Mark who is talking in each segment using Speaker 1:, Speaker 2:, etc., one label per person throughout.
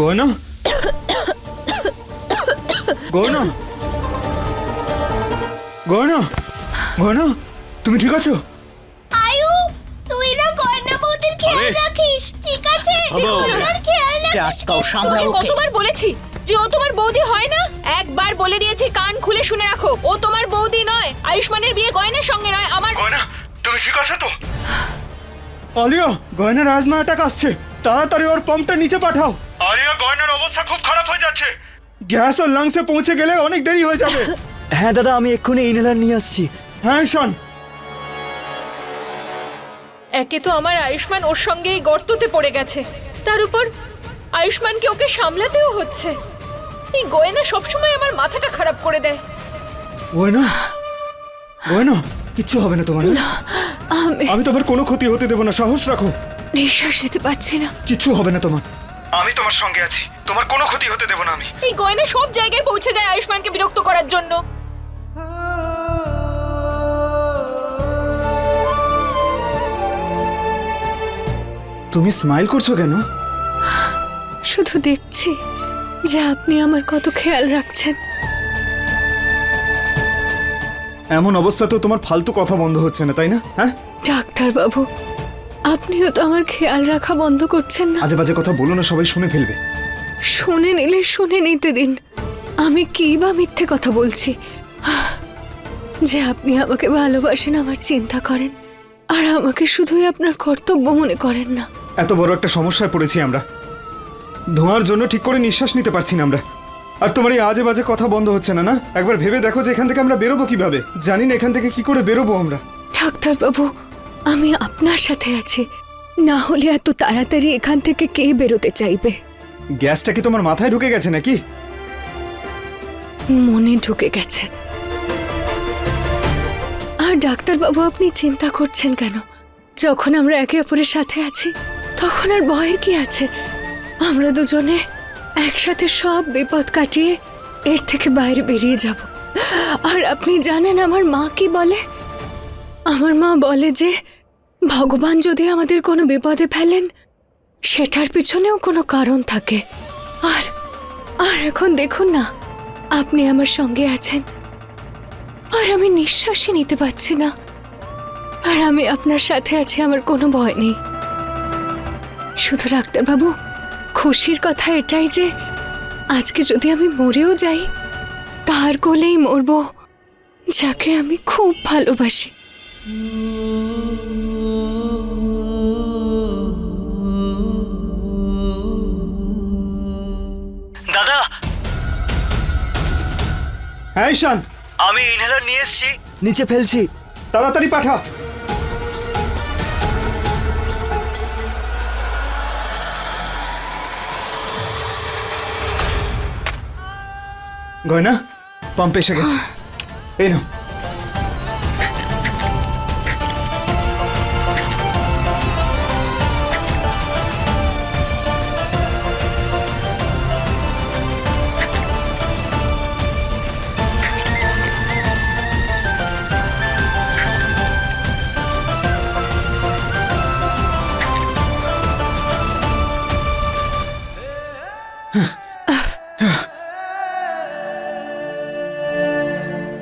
Speaker 1: গয়না গয়না গয়না গয়না তুমি ঠিক আছো?
Speaker 2: আয়ু তুই না গয়না বৌদির খেয়াল। রাখিস ঠিক আছে। ওনার খেয়াল রাখিস
Speaker 3: তোমাকে
Speaker 4: ওকে
Speaker 3: কতবার বলেছি যে ও তোমার বৌদি হয় না? একবার বলে দিয়েছি কান খুলে শুনে রাখো। ও তোমার বৌদি নয় আয়ুষ্মানের বিয়ে গয়নার সঙ্গে নয় আমার
Speaker 1: গয়না তুমি ঠিক আছো তো? আলিয়া গয়নার আজমা অ্যাটাক আসছে। তাড়াতাড়ি ওর পাম্পটা নিচে পাঠাও। আলিয়া গয়নার অবস্থা খুব খারাপ হয়ে যাচ্ছে। গ্যাস ওর লাংসে পৌঁছে গেলে অনেক দেরি হয়ে যাবে।
Speaker 5: হ্যাঁ দাদা আমি এক্ষুনি ইনহেলার নিয়ে আসছি।
Speaker 1: হ্যাঁ ঈশান
Speaker 3: একে তো আমার আয়ুষ্মান ওর সঙ্গেই গর্ততে পড়ে গেছে। তার উপর আয়ুষ্মানকে ওকে সামলাতেও হচ্ছে? এই গয়না সবসময় আমার মাথাটা খারাপ করে দেয়।
Speaker 1: গয়না? গয়না? কিচ্ছু হবে না তোমার না?
Speaker 6: আমি
Speaker 1: আমি তোমার কোনো ক্ষতি হতে দেবো না সাহস রাখো।
Speaker 6: নিঃশ্বাস নিতে পারছি না।
Speaker 1: কিচ্ছু হবে না তোমার। আমি তোমার সঙ্গে আছি। তোমার কোনো ক্ষতি হতে দেবো না আমি।
Speaker 3: এই গয়না সব জায়গায় পৌঁছে দেয় আয়ুষ্মানকে বিরক্ত করার জন্য।
Speaker 1: তুমি স্মাইল করছ কেন?
Speaker 6: শুধু দেখছি যে আপনি আমার কত খেয়াল রাখছেন।
Speaker 1: এমন অবস্থা তো তোমার ফালতু কথা বন্ধ হচ্ছে না তাই না? হ্যাঁ?
Speaker 6: ডাক্তার বাবু আপনিও তো আমার খেয়াল রাখা বন্ধ করছেন না।
Speaker 1: আজে বাজে কথা বলো না সবাই শুনে ফেলবে।
Speaker 6: শুনে নিলে শুনে নিতে দিন। আমি কি বা মিথ্যে কথা বলছি? যে আপনি আমাকে ভালোবাসেন আমার চিন্তা করেন আর আমাকে শুধুই আপনার কর্তব্য মনে করেন না।
Speaker 1: এত বড় একটা সমস্যায় পড়েছি আমরা। ধোঁয়ার জন্য ঠিক করে নিঃশ্বাস নিতে পারছি না আমরা। আর তোমার এই আজে বাজে কথা বন্ধ হচ্ছে না না? একবার ভেবে দেখো যে এখান থেকে আমরা বেরোবো কীভাবে। জানি না এখান থেকে কি করে বেরোবো আমরা।
Speaker 6: ডাক্তার বাবু আমি আপনার সাথে আছি। না হলে এত তাড়াতাড়ি এখান থেকে কে বেরোতে চাইবে?
Speaker 1: গ্যাসটা কি তোমার মাথায় ঢুকে গেছে নাকি?
Speaker 6: মনে ঢুকে গেছে। আর ডাক্তার বাবু আপনি চিন্তা করছেন কেন? যখন আমরা একে অপরের সাথে আছি তখন আর ভয়ের কি আছে? আমরা দুজনে একসাথে সব বিপদ কাটিয়ে এর থেকে বাইরে বেরিয়ে যাব। আর আপনি জানেন আমার মা কি বলে? আমার মা বলে যে ভগবান যদি আমাদের কোনো বিপদে ফেলেন, সেটার পিছনেও কোনো কারণ থাকে। আর আর এখন দেখুন না, আপনি আমার সঙ্গে আছেন। আর আমি নিঃশ্বাসই নিতে পারছি না। আর আমি আপনার সাথে আছি, আমার কোনো ভয় নেই। শুধু ডাক্তারবাবু, খুশির কথা এটাই যে, আজকে যদি আমি মরেও যাই, তার কোলেই মরব, যাকে আমি খুব ভালোবাসি।
Speaker 1: হ্যাঁ ঈশান।
Speaker 5: আমি ইনহেলার নিয়ে এসেছি। নিচে ফেলছি।
Speaker 1: তাড়াতাড়ি পাঠা। গয়না পাম্প এসে গেছে। এই নাও।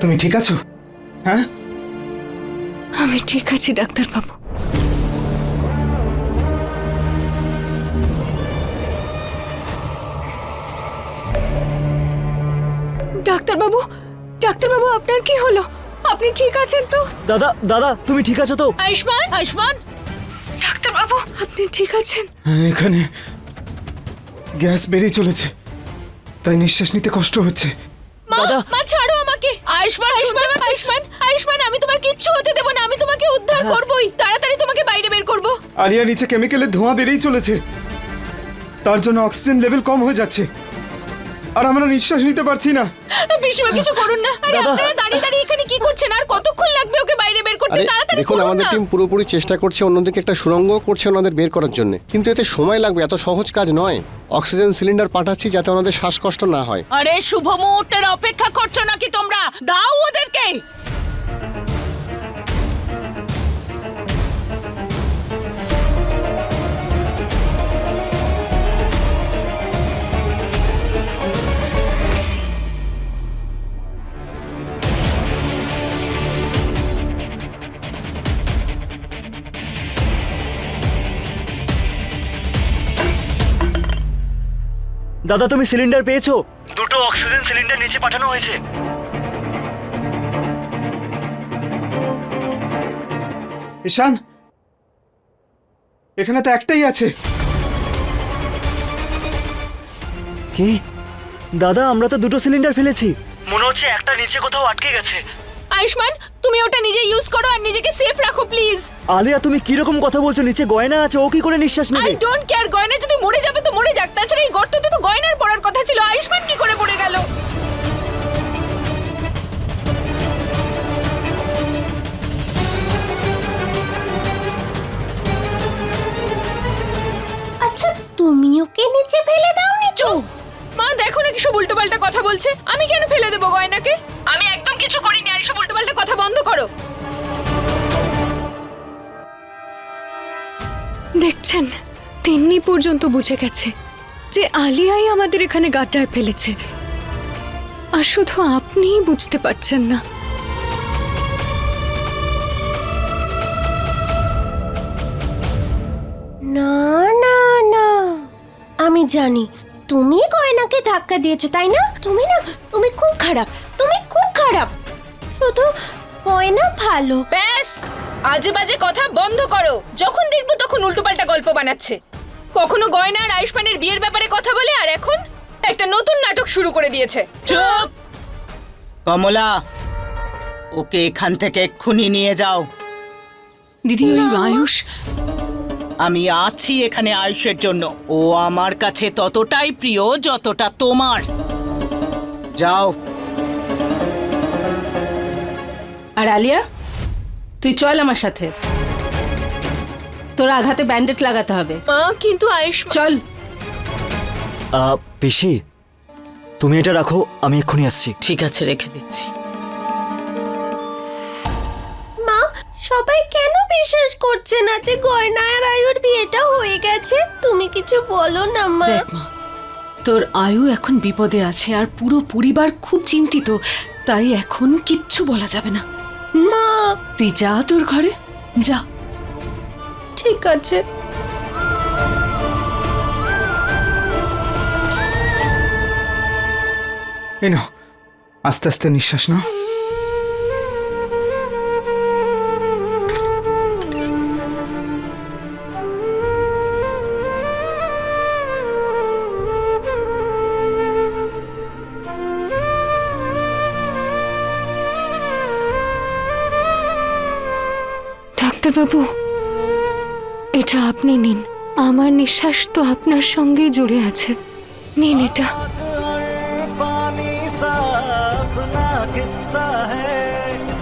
Speaker 1: তুমি ঠিক আছো? হ্যাঁ?
Speaker 6: আমি ঠিক আছি ডাক্তারবাবু। ডাক্তারবাবু ডাক্তারবাবু আপনার কি হলো? আপনি ঠিক আছেন তো?
Speaker 5: দাদা দাদা তুমি ঠিক আছো তো?
Speaker 3: আয়ুষ্মান? আয়ুষ্মান?
Speaker 6: ডাক্তারবাবু আপনি ঠিক আছেন?
Speaker 1: হ্যাঁ, এখানে গ্যাস বেরিয়ে চলেছে। তাই নিঃশ্বাস নিতে কষ্ট হচ্ছে।
Speaker 5: দাদা।
Speaker 3: মা ছাড়ো আমাকে। আয়ুষ্মান আয়ুষ্মান আয়ুষ্মান আয়ুষ্মান আমি তোমার কিচ্ছু হতে দেবো না আমি তোমাকে উদ্ধার করবই। তাড়াতাড়ি তোমাকে বাইরে বের করব।
Speaker 1: আলিয়া নিচে কেমিক্যালের ধোঁয়া বেড়েই চলেছে। তার জন্য অক্সিজেন লেভেল কম হয়ে যাচ্ছে। আর আমরা নিঃশ্বাস নিতে পারছি না।
Speaker 3: বিষ্ণু কিছু করুন না। আরে আপনারা দাঁড়িয়ে দাঁড়িয়ে এখানে কি করছেন? আর কতক্ষণ লাগবে ওকে বাইরে বের করতে? তাড়াতাড়ি
Speaker 7: দেখুন আমাদের টিম পুরোপুরি চেষ্টা করছে অন্যদিকে একটা সুরঙ্গ করছে ওনাদের বের করার জন্য। কিন্তু এতে সময় লাগবে এত সহজ কাজ নয়। অক্সিজেন সিলিন্ডার পাঠাচ্ছি যাতে ওনাদের শ্বাসকষ্ট না হয়।
Speaker 4: আরে শুভ মুহূর্তের অপেক্ষা করছ নাকি তোমরা? দাও ওদেরকে!
Speaker 5: দাদা তুমি সিলিন্ডার পেয়েছ? দুটো অক্সিজেন সিলিন্ডার নিচে পাঠানো হয়েছে।
Speaker 1: ঈশান এখানে তো একটাই আছে।
Speaker 5: কি? দাদা আমরা তো দুটো সিলিন্ডার ফেলেছি। মনে হচ্ছে একটা নিচে কোথাও আটকে গেছে।
Speaker 3: আয়ুষ্মান তুমি ওটা নিজে ইউজ করো আর নিজেকে সেফ রাখো প্লিজ
Speaker 5: আলিয়া তুমি কি রকম কথা বলছো? নিচে গয়না আছে ও কি করে নিঃশ্বাস
Speaker 3: আই
Speaker 5: নেবে
Speaker 3: ডোন্ট কেয়ার গয়না যদি মরে যাবে তো মরে যাক তাছাড়া এই গর্ততে তো গয়নার পড়ার কথা ছিল আয়ুষ্মান কি করে পড়ে গেল?
Speaker 2: আচ্ছা তুমি ওকে নিচে ফেলে দাওনি তো?
Speaker 3: মা দেখো না কিসব উল্টোপাল্টা কথা বলছে। আমি কেন ফেলে দেবো গয়নাকে? আমি একদম কিছু করিনি আর এসব উল্টোপাল্টা কথা বন্ধ করো।
Speaker 6: দেখছেন তিন্নি পর্যন্ত বুঝে গেছে যে আলিয়াই আমাদের এখানে গাড্ডায় ফেলেছে। আর শুধু আপনিই বুঝতে পারছেন না।
Speaker 2: না না না। আমি জানি তুমি গয়নাকে ধাক্কা দিয়েছ তাই না? তুমি না তুমি খুব খারাপ। খারাপ। শুধু গয়না ভালো।
Speaker 3: ব্যাস! আজে বাজে কথা বন্ধ করো। যখন দেখব তখন উল্টোপাল্টা গল্প বানাচ্ছে। কখনো গয়না আর আয়ুষ্মানের বিয়ের ব্যাপারে কথা বলে আর এখন একটা নতুন নাটক শুরু করে দিয়েছে।
Speaker 4: চুপ! কমলা ওকে এখান থেকে এক্ষুনি নিয়ে যাও।
Speaker 8: দিদি ওই আয়ুষ।
Speaker 4: আমি আছি এখানে আয়ুষের জন্য। ও আমার কাছে ততটাই প্রিয় যতটা তোমার। যাও।
Speaker 8: আর আলিয়া তুই চল আমার সাথে। তোর আঘাতে ব্যান্ডেড লাগাতে হবে।
Speaker 3: মা কিন্তু আয়ুষ্মান
Speaker 8: চল।
Speaker 5: আহ, পিসি তুমি এটা রাখো আমি এক্ষুনি আসছি।
Speaker 4: ঠিক আছে রেখে দিচ্ছি।
Speaker 2: মা সবাই কেন বিশ্বাস করছে না যে গয়না আর আয়ুর বিয়েটা হয়ে গেছে? তুমি কিছু বলো না মা
Speaker 8: তোর আয়ু এখন বিপদে আছে আর পুরো পরিবার খুব চিন্তিত তাই এখন কিচ্ছু বলা যাবে না।
Speaker 2: মা!
Speaker 8: তুই যা তোর ঘরে যা।
Speaker 2: ঠিক আছে।
Speaker 1: এনো আস্তে আস্তে নিঃশ্বাস নাও।
Speaker 6: ডাক্তারবাবু এটা আপনি নিন আমার নিঃশ্বাস তো আপনার সঙ্গেই জুড়ে আছে নিন এটা
Speaker 5: पानी सा अपना किस्सा है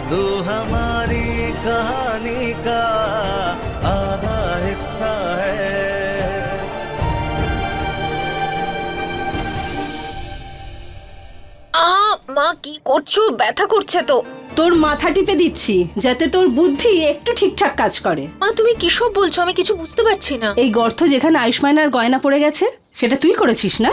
Speaker 5: तू हमारी कहानी का आधा हिस्सा है
Speaker 3: আ মা কি করছো ব্যথা করছে তো
Speaker 8: তোর মাথা টিপে দিচ্ছি যাতে তোর বুদ্ধি একটু ঠিকঠাক কাজ করে।
Speaker 3: মা তুমি কিসব বলছো? আমি কিছু বুঝতে পারছি না।
Speaker 8: এই গর্ত যেখানে আয়ুষ্মান আর গয়না পড়ে গেছে সেটা তুই করেছিস না?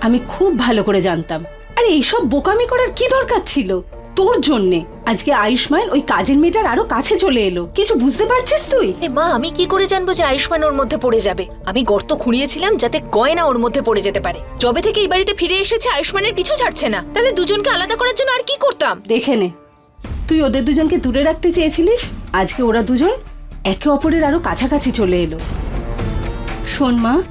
Speaker 8: আমি খুব ভালো করে জানতাম। আরে এইসব বোকামি করার কি দরকার ছিল? তোর জন্যে। আজকে আয়ুষ্মান ওই কাজের মেয়েটার আরও কাছে চলে এলো। কিছু বুঝতে পারছিস তুই?
Speaker 3: এ মা আমি কি করে জানব যে আয়ুষ্মান ওর মধ্যে পড়ে যাবে? আমি গর্ত খুঁড়িয়েছিলাম যাতে গয়না ওর মধ্যে পড়ে যেতে পারে। যবে থেকে এই বাড়িতে ফিরে এসেছে আয়ুষ্মানের পিছু ছাড়ছে না। তাহলে দুজনকে আলাদা করার জন্য আর কি করতাম?
Speaker 8: দেখে নে। তুই ওদের দুজনকে দূরে রাখতে চেয়েছিলিস? আজকে ওরা দুজন একে অপরের আরও কাছাকাছি চলে এলো। শোন মা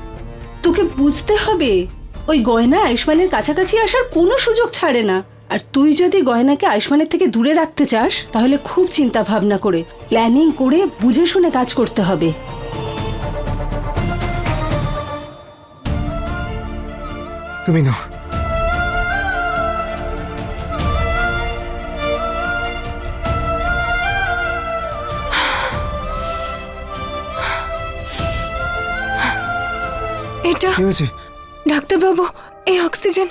Speaker 8: তোকে বুঝতে হবে ওই গয়না আয়ুষ্মানের কাছাকাছি আসার কোনো সুযোগ ছাড়ে না। আর তুই যদি গয়নাকে আয়ুষ্মানের থেকে দূরে রাখতে চাস তাহলে খুব চিন্তা ভাবনা করে প্ল্যানিং করে বুঝে শুনে কাজ করতে হবে।
Speaker 1: তুমি নাও।
Speaker 6: এটা ডাক্তারবাবু এই অক্সিজেন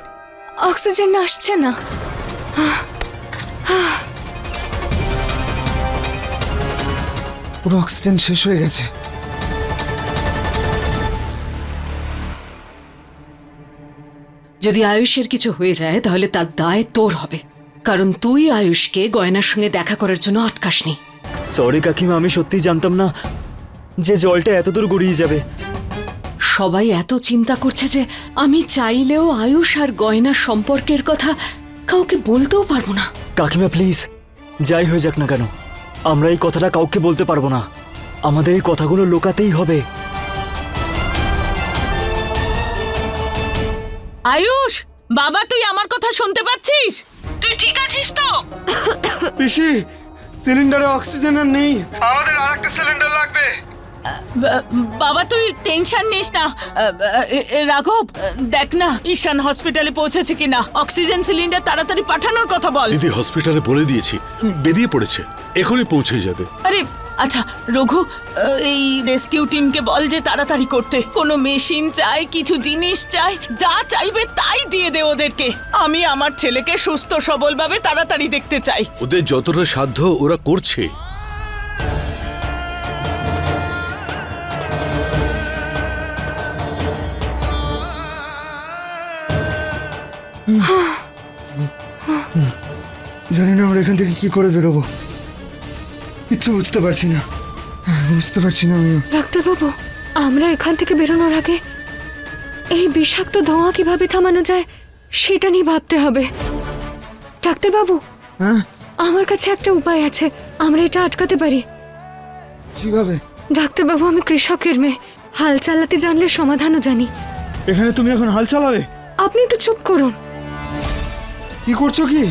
Speaker 6: অক্সিজেন আসছে না।
Speaker 1: পুরো অক্সিজেন শেষ হয়ে গেছে।
Speaker 8: যদি আয়ুষের কিছু হয়ে যায় তাহলে তার দায় তোর হবে। কারণ তুই আয়ুষকে গয়নার সঙ্গে দেখা করার জন্য আটকাসনি।
Speaker 5: সরি কাকিমা আমি সত্যি জানতাম না যে জলটা এত দূর গড়িয়ে যাবে।
Speaker 9: সবাই এত চিন্তা করছে যে আমি চাইলেও আয়ুষ আর গয়না সম্পর্কের কথা কাউকে বলতেও পারব না।
Speaker 5: কাকিমা প্লিজ যাই হয়ে যাক না কেন আমরা এই কথাটা কাউকে বলতে পারব না। আমাদের এই কথাগুলো লোকাতেই হবে।
Speaker 4: আয়ুষ বাবা তুই আমার কথা শুনতে পাচ্ছিস? তুই ঠিক আছিস তো?
Speaker 1: পিসি সিলিন্ডারে অক্সিজেন আর নেই। আমাদের আরেকটা সিলিন্ডার লাগবে।
Speaker 4: বাবা তুই টেনশন নিস না। রাঘব দেখ না ঈশান হসপিটালে পৌঁছেছে কিনা। অক্সিজেন সিলিন্ডার তাড়াতাড়ি পাঠানোর কথা বল।
Speaker 10: দিদি হসপিটালে বলে দিয়েছি বেরিয়ে পড়েছে। এখনই পৌঁছে যাবে।
Speaker 4: আরে আচ্ছা রঘু এই রেস্কিউ টিমকে বল যে তাড়াতাড়ি করতে। কোনো মেশিন চাই কিছু জিনিস চাই যা চাইবে তাই দিয়ে দে ওদেরকে। আমি আমার ছেলেকে সুস্থ সবলভাবে তাড়াতাড়ি দেখতে চাই।
Speaker 10: ওদের যতটা সাধ্য ওরা করছে।
Speaker 1: জানি না আমরা এখান থেকে কি করে বেরোবো। কিচ্ছু বুঝতে পারছি না। বুঝতে পারছি না আমিও।
Speaker 6: ডাক্তারবাবু আমরা এখান থেকে বেরোনোর আগে এই বিষাক্ত ধোঁয়া কীভাবে থামানো যায় সেটা নিয়ে ভাবতে হবে। ডাক্তারবাবু
Speaker 1: হ্যাঁ?
Speaker 6: আমার কাছে একটা উপায় আছে আমরা এটা আটকাতে পারি।
Speaker 1: কীভাবে?
Speaker 6: ডাক্তারবাবু আমি কৃষকের মেয়ে। হাল চালাতে জানলে সমাধানও জানি।
Speaker 1: এখানে তুমি এখন হাল চালাবে?
Speaker 6: আপনি একটু চুপ করুন।
Speaker 1: কি করছ কি?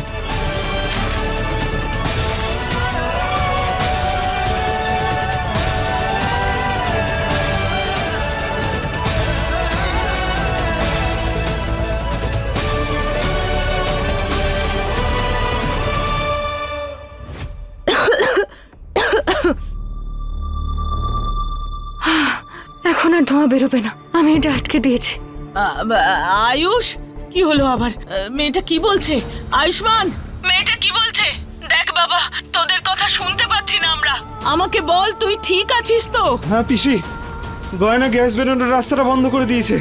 Speaker 6: এখন আর ধোঁয়া বেরোবে না। আমি এটা আটকে দিয়েছি।
Speaker 4: আ, আয়ুষ? কি হলো আবার? মেয়েটা কি বলছে? আয়ুষ্মান! মেয়েটা কি বলছে? দেখ বাবা তোদের কথা শুনতে পাচ্ছি না আমরা। আমাকে বল তুই ঠিক আছিস তো?
Speaker 1: হ্যাঁ পিসি। গয়না গ্যাস বেরোনোর রাস্তাটা বন্ধ করে দিয়েছে।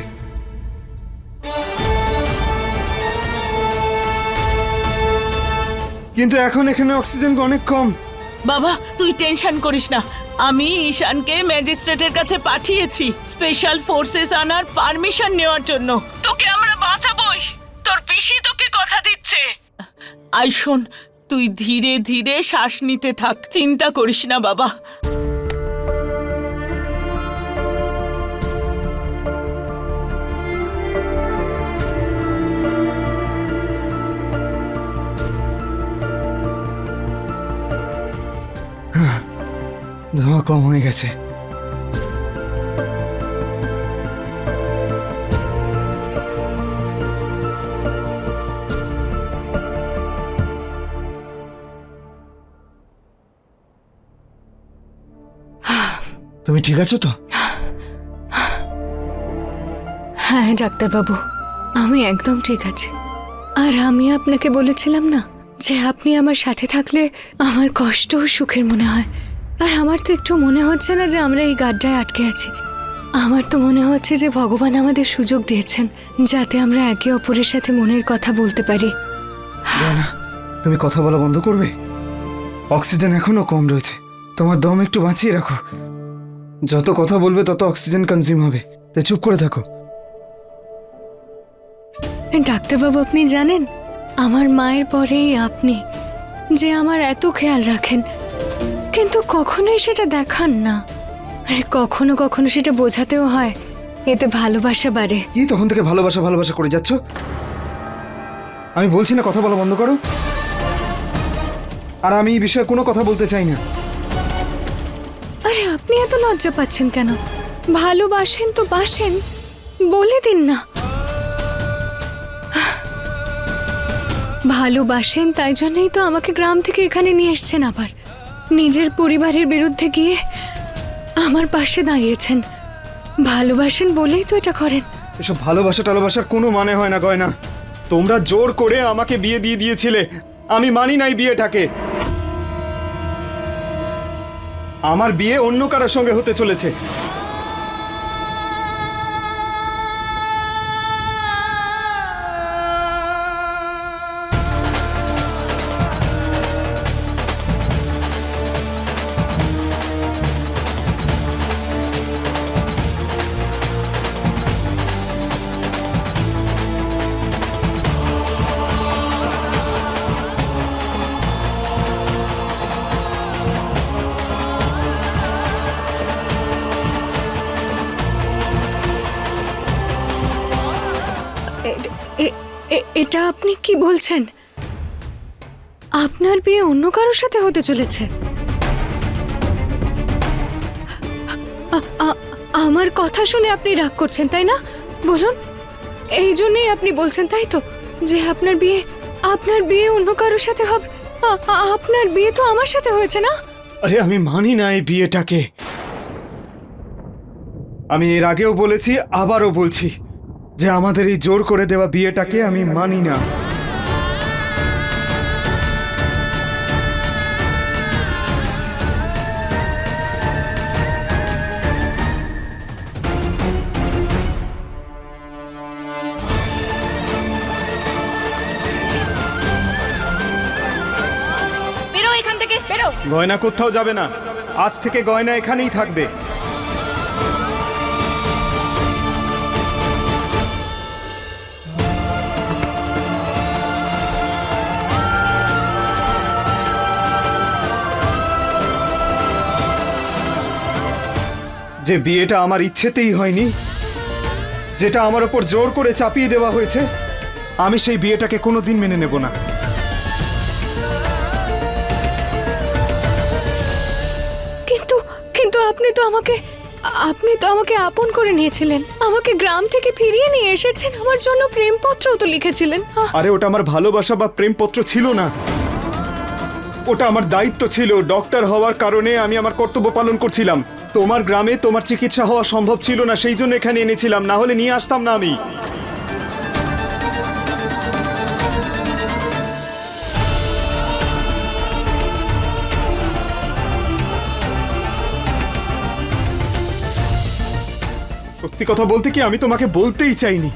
Speaker 1: কিন্তু এখন এখানে অক্সিজেন অনেক কম।
Speaker 4: বাবা তুই টেনশন করিস না। আমি ঈশানকে ম্যাজিস্ট্রেটের কাছে পাঠিয়েছি স্পেশাল ফোর্সেস আনার পারমিশন নেওয়ার জন্য। তোকে আমরা বাঁচাবই। তোর পিসি তোকে কথা দিচ্ছে। আই শোন তুই ধীরে ধীরে শ্বাস নিতে থাক চিন্তা করিস না বাবা।
Speaker 1: ধোঁয়া কম হয়ে গেছে। তুমি ঠিক আছো তো?
Speaker 6: হ্যাঁ ডাক্তারবাবু আমি একদম ঠিক আছি। আর আমি আপনাকে বলেছিলাম না যে আপনি আমার সাথে থাকলে আমার কষ্ট ও সুখের মনে হয়। আর আমার তো একটু মনে হচ্ছে না যে আমরা এই গাড্ডায় আটকে আছি। আমার তো মনে হচ্ছে যে ভগবান আমাদের সুযোগ দিয়েছেন যাতে আমরা একে অপরের সাথে মনের কথা বলতে পারি।
Speaker 1: তুমি কথা বলা বন্ধ করবে? অক্সিজেন এখনও কম রয়েছে। তোমার দম একটু বাঁচিয়ে রাখো। যত কথা বলবে তত অক্সিজেন কনজিউম হবে। তাই চুপ করে থাকো।
Speaker 6: ডাক্তারবাবু আপনি জানেন আমার মায়ের পরেই আপনি যে আমার এত খেয়াল রাখেন। কিন্তু কখনোই সেটা দেখান না। আরে কখনো কখনো সেটা বোঝাতেও হয় এতে ভালোবাসা বাড়ে।
Speaker 1: কি তখন থেকে ভালোবাসা ভালোবাসা করে যাচ্ছ? আমি বলছি না কথা বলা বন্ধ করো। আর আমি এই বিষয়ে কোনো কথা বলতে চাই না।
Speaker 6: আপনি এত লজ্জা পাচ্ছেন কেন? ভালোবাসেন তো বাসেন, বলে দিন না। ভালোবাসেন তাই জন্যই তো আমাকে গ্রাম থেকে এখানে নিয়ে এসছেন আবার। নিজের পরিবারের বিরুদ্ধে গিয়ে আমার পাশে দাঁড়িয়েছেন। ভালোবাসেন বলেই তো এটা করেন।
Speaker 1: এসব ভালোবাসা টালোবাসার কোনো মানে হয় না, গয়না। তোমরা জোর করে আমাকে বিয়ে দিয়ে দিয়েছিলে। আমি মানি নাই বিয়েটাকে। আমার বিয়ে অন্য কারোর সঙ্গে হতে চলেছে।
Speaker 6: কি বলছেন? আপনার বিয়ে অন্য কারোর সাথে হতে চলেছে। আমার কথা শুনে আপনি রাগ করছেন, তাই না? বলুন, এই জন্যই আপনি বলছেন, তাই তো? যে আপনার বিয়ে আপনার বিয়ে অন্য কারোর সাথে হবে? আপনার বিয়ে তো আমার সাথে হয়েছে, না?
Speaker 1: আরে, আমি মানি না এই বিয়েটাকে। আমি এর আগেও বলেছি, আবারও বলছি যে আমাদের এই জোর করে দেওয়া বিয়েটাকে আমি মানি না। গয়না কোথাও যাবে না। আজ থেকে গয়না এখানেই থাকবে। যে বিয়েটা আমার ইচ্ছেতেই হয়নি, যেটা আমার ওপর জোর করে চাপিয়ে দেওয়া হয়েছে, আমি সেই বিয়েটাকে কোনোদিন মেনে নেব না।
Speaker 6: আমাকে, আপনি তো আমাকে আপন করে নিয়েছিলেন। আমাকে গ্রাম থেকে ফিরিয়ে নিয়ে এসেছেন, আমার জন্য প্রেমপত্র তো লিখেছিলেন।
Speaker 1: আরে, ওটা আমার ভালোবাসা বা প্রেমপত্র ছিল না। ওটা আমার দায়িত্ব ছিল, ডক্টর হওয়ার কারণে আমি আমার কর্তব্য পালন করছিলাম। তোমার গ্রামে তোমার চিকিৎসা হওয়া সম্ভব ছিল না, সেই জন্য এখানে এনেছিলাম, না হলে নিয়ে আসতাম না আমি। সত্যি কথা বলতে কি আমি তোমাকে বলতেই চাইনি।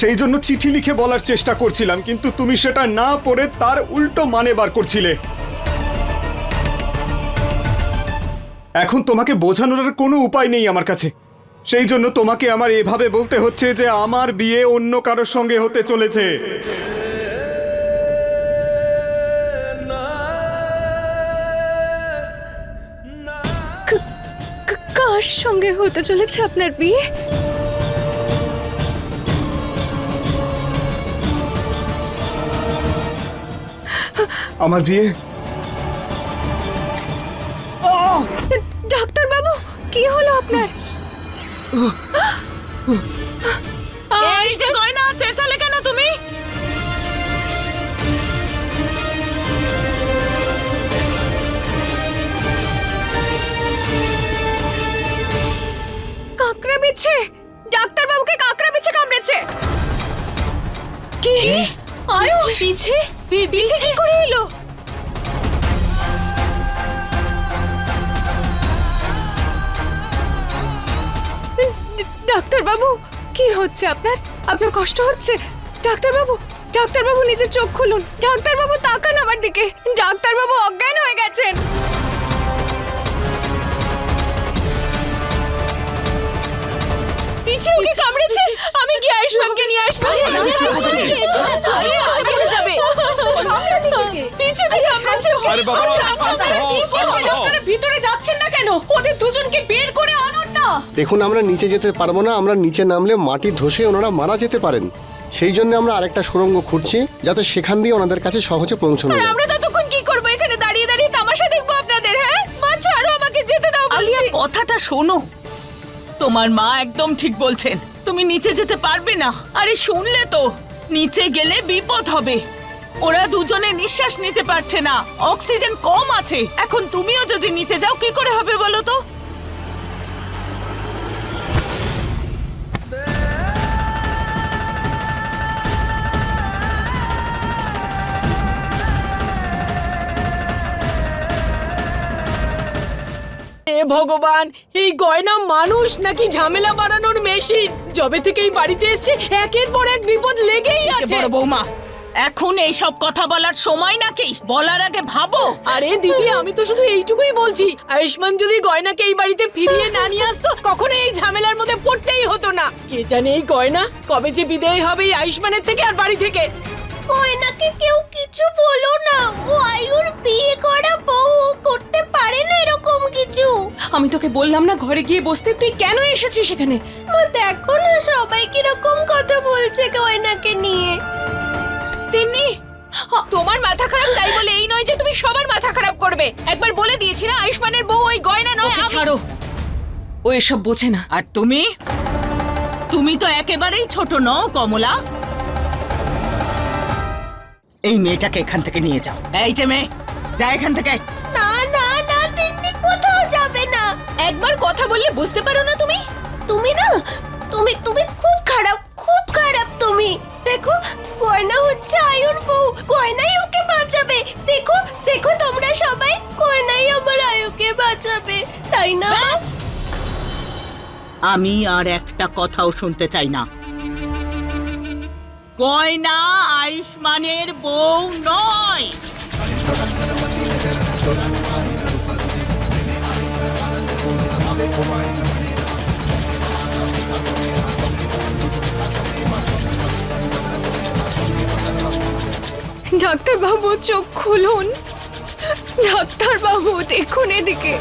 Speaker 1: সেই জন্য চিঠি লিখে বলার চেষ্টা করছিলাম, কিন্তু তুমি সেটা না পড়ে তার উল্টো মানে বার করছিলে। এখন তোমাকে বোঝানোর কোনো উপায় নেই আমার কাছে। সেই জন্য তোমাকে আমার এভাবে বলতে হচ্ছে যে আমার বিয়ে অন্য কারোর সঙ্গে হতে চলেছে।
Speaker 6: কার সঙ্গে হতে চলেছে আপনার বিয়ে?
Speaker 1: আমার বিয়ে?
Speaker 6: ডাক্তার বাবু কি হলো আপনার?
Speaker 4: এই যে গয়না চেঁচালে
Speaker 3: পিছে? পিছে কি করে এলো?
Speaker 6: ডাক্তার বাবু কি হচ্ছে আপনার? আপনার কষ্ট হচ্ছে? ডাক্তার বাবু ডাক্তার বাবু নিজের চোখ খুলুন। ডাক্তার বাবু তাকান আমার দিকে। ডাক্তার বাবু অজ্ঞান হয়ে গেছেন।
Speaker 4: পিছে ওকে কামড়েছে। আমি কি আয়ুষ্মানকে নিয়ে আসব আরে আগে যাবে পিছে থেকে কামড়েছে ওকে
Speaker 10: আরে বাবা,
Speaker 4: আচ্ছা, আপনারা কি করছেন
Speaker 10: থামো।
Speaker 4: আপনারা ভিতরে যাচ্ছেন না কেন? ওদের দুজনকে বের করে আনুন না।
Speaker 7: দেখুন আমরা নিচে যেতে পারব না আমরা নিচে নামলে মাটি ধসে ওনারা মারা যেতে পারেন। সেই জন্য আমরা আরেকটা সুড়ঙ্গ খুঁড়ছি যাতে সেখান দিয়ে ওনাদের কাছে সহজে পৌঁছানো
Speaker 4: আর
Speaker 7: যায়।
Speaker 4: আমরা ততক্ষণ কি করব? এখানে দাঁড়িয়ে দাঁড়িয়ে তামাশা দেখব আপনাদের হ্যাঁ? মা ছাড়ো আমাকে যেতে দাও আলিয়া কথাটা শোনো। তোমার মা একদম ঠিক বলছেন। তুমি নিচে যেতে পারবে না। আরে শুনলে তো। নিচে গেলে বিপদ হবে। ওরা দুজনে নিঃশ্বাস নিতে পারছে না। অক্সিজেন কম আছে। এখন তুমিও যদি নিচে যাও কি করে হবে বলো তো?
Speaker 9: এ ভগবান এই গয়না মানুষ নাকি ঝামেলা বাড়ানোর মেশিন? যবে থেকে এই বাড়িতে এসছে একের পর এক বিপদ লেগেই আছে।
Speaker 4: বড় বৌমা এখন এই সব কথা বলার সময় নাকি? বলার আগে ভাবো।
Speaker 9: আরে দিদি আমি তো শুধু এইটুকুই বলছি। আয়ুষ্মান যদি গয়নাকে এই বাড়িতে ফিরিয়ে না নিয়ে আসতো কখনো এই ঝামেলার মধ্যে পড়তেই হতো না। কে জানে এই গয়না কবে যে বিদায় হবে এই আয়ুষ্মানের থেকে আর বাড়ি থেকে?
Speaker 2: গয়নাকে কেউ কিছু বলো না। ও আয়ুর বিয়ে করা বউ করতে পারে না এরকম কিছু।
Speaker 9: আমি তোকে বললাম না ঘরে গিয়ে বসতে তুই কেন এসেছিস সেখানে?
Speaker 2: মা দেখো না সবাই কীরকম কথা বলছে গয়নাকে নিয়ে।
Speaker 3: তিন্নি তোমার মাথা খারাপ তাই বলে এই নয় যে তুমি সবার মাথা খারাপ করবে। একবার বলে দিয়েছি না আয়ুষ্মানের বউ ওই গয়না নয় আমি-
Speaker 9: ছাড়ো। ও এসব বোঝে না।
Speaker 4: আর তুমি? তুমি তো একেবারেই ছোট নও কমলা। এই মেয়েটাকে এখান থেকে নিয়ে যাও। এই যে মেয়ে যা এখান থেকে।
Speaker 2: না না না তিন্নি কোথাও যাবে না।
Speaker 3: একবার কথা বললে বুঝতে পারো না তুমি?
Speaker 2: তুমি না তুমি তুমি খুব খারাপ খুব খারাপ তুমি। দেখো গয়না হচ্ছে আয়ুর বউ গয়নাই ওকে বাঁচাবে। দেখো দেখো তোমরা সবাই গয়নাই আমার আয়ুকে বাঁচাবে, তাই না
Speaker 4: আমি আর একটা কথাও শুনতে চাই না। গয়না আয়ুষ্মানের বউ নয়।
Speaker 6: ডাক্তারবাবু চোখ খুলুন। ডাক্তারবাবু দেখুন এদিকে।